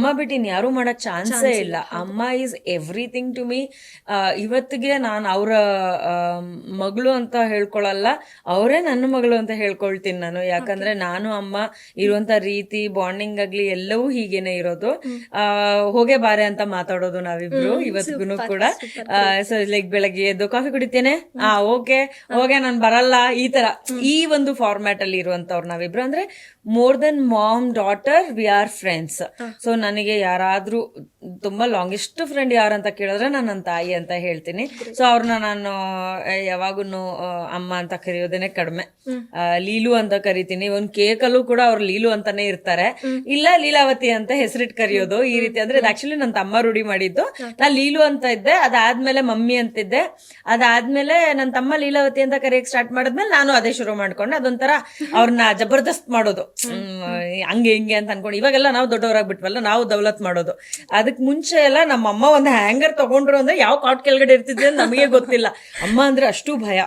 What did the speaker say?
ಅಮ್ಮ ಬಿಟ್ಟು ಇನ್ ಯಾರು ಮಾಡೋ ಚಾನ್ಸೇ ಇಲ್ಲ. ಅಮ್ಮ ಈಸ್ ಎವ್ರಿಥಿಂಗ್ ಟು ಮೀ ಇವತ್ತಿಗೆ ನಾನು ಅವರ ಮಗಳು ಅಂತ ಹೇಳ್ಕೊಳಲ್ಲ ಅವರೇ ನನ್ನ ಮಗಳು ಅಂತ ಹೇಳ್ಕೊಳ್ತೀನಿ ನಾನು. ಯಾಕಂದ್ರೆ ನಾನು ಅಮ್ಮ ಇರುವಂತ ರೀತಿ ಬಾಂಡಿಂಗ್ ಆಗ್ಲಿ ಎಲ್ಲವೂ ಹೀಗೇನೆ ಇರೋದು. ಆ, ಹೋಗೆ ಬಾರೆ ಅಂತ ಮಾತಾಡೋದು ನಾವಿಬ್ರು ಇವತ್ತಿಗೂ ಕೂಡ. ಸೊ ಲೈಕ್ ಬೆಳಗ್ಗೆ ಎದ್ದು ಕಾಫಿ ಕುಡಿತೇನೆ? ಆ ಓಕೆ. ಹೋಗೆ ನಾನು ಬರಲ್ಲ. ಈ ತರ. ಈ ಒಂದು ಫಾರ್ಮ್ಯಾಟ್ ಅಲ್ಲಿ ಇರುವಂತವ್ರು ನಾವಿಬ್ರು. ಅಂದ್ರೆ more than mom daughter we are friends so ನನಗೆ ಯಾರಾದ್ರೂ ತುಂಬಾ ಲಾಂಗೆಸ್ಟ್ ಫ್ರೆಂಡ್ ಯಾರಂತ ಕೇಳಿದ್ರೆ ನಾನು ನನ್ನ ತಾಯಿ ಅಂತ ಹೇಳ್ತೀನಿ. ಸೊ ಅವ್ರನ್ನ ನಾನು ಯಾವಾಗೂ ಅಮ್ಮ ಅಂತ ಕರೆಯೋದೇನೆ ಕಡಿಮೆ. ಲೀಲು ಅಂತ ಕರಿತೀನಿ. ಒಂದ್ ಕೇಕಲ್ಲೂ ಕೂಡ ಅವ್ರು ಲೀಲು ಅಂತಾನೆ ಇರ್ತಾರೆ. ಇಲ್ಲ ಲೀಲಾವತಿ ಅಂತ ಹೆಸರಿಟ್ ಕರೆಯೋದು ಈ ರೀತಿ. ಅಂದ್ರೆ ಇದು ಆಕ್ಚುಲಿ ನನ್ನ ತಮ್ಮ ರೂಢಿ ಮಾಡಿದ್ದು. ನಾ ಲೀಲು ಅಂತ ಇದ್ದೆ ಅದಾದ್ಮೇಲೆ ಮಮ್ಮಿ ಅಂತಿದ್ದೆ. ಅದಾದ್ಮೇಲೆ ನನ್ನ ತಮ್ಮ ಲೀಲಾವತಿ ಅಂತ ಕರೆಯಕ್ ಸ್ಟಾರ್ಟ್ ಮಾಡಿದ್ಮೇಲೆ ನಾನು ಅದೇ ಶುರು ಮಾಡ್ಕೊಂಡೆ. ಅದೊಂಥರ ಅವ್ರನ್ನ ಜಬರ್ದಸ್ತ್ ಮಾಡೋದು. ಹಂಗೆ ಹಿಂಗೆ ಅಂತ ಅನ್ಕೊಂಡು. ಇವಾಗೆಲ್ಲ ನಾವು ದೊಡ್ಡವರಾಗ್ಬಿಟ್ವಲ್ಲ ನಾವು ದೌಲತ್ ಮಾಡೋದು. ಅದಕ್ಕೆ ಮುಂಚೆ ಎಲ್ಲ ನಮ್ಮ ಅಮ್ಮ ಒಂದು ಹ್ಯಾಂಗರ್ ತಗೊಂಡ್ರು ಅಂದ್ರೆ ಯಾವ ಕಾಟ್ ಕೆಳಗಡೆ ಇರ್ತಿದ್ವಿ ಅಂತ ನಮಗೆ ಗೊತ್ತಿಲ್ಲ. ಅಮ್ಮ ಅಂದ್ರೆ ಅಷ್ಟು ಭಯ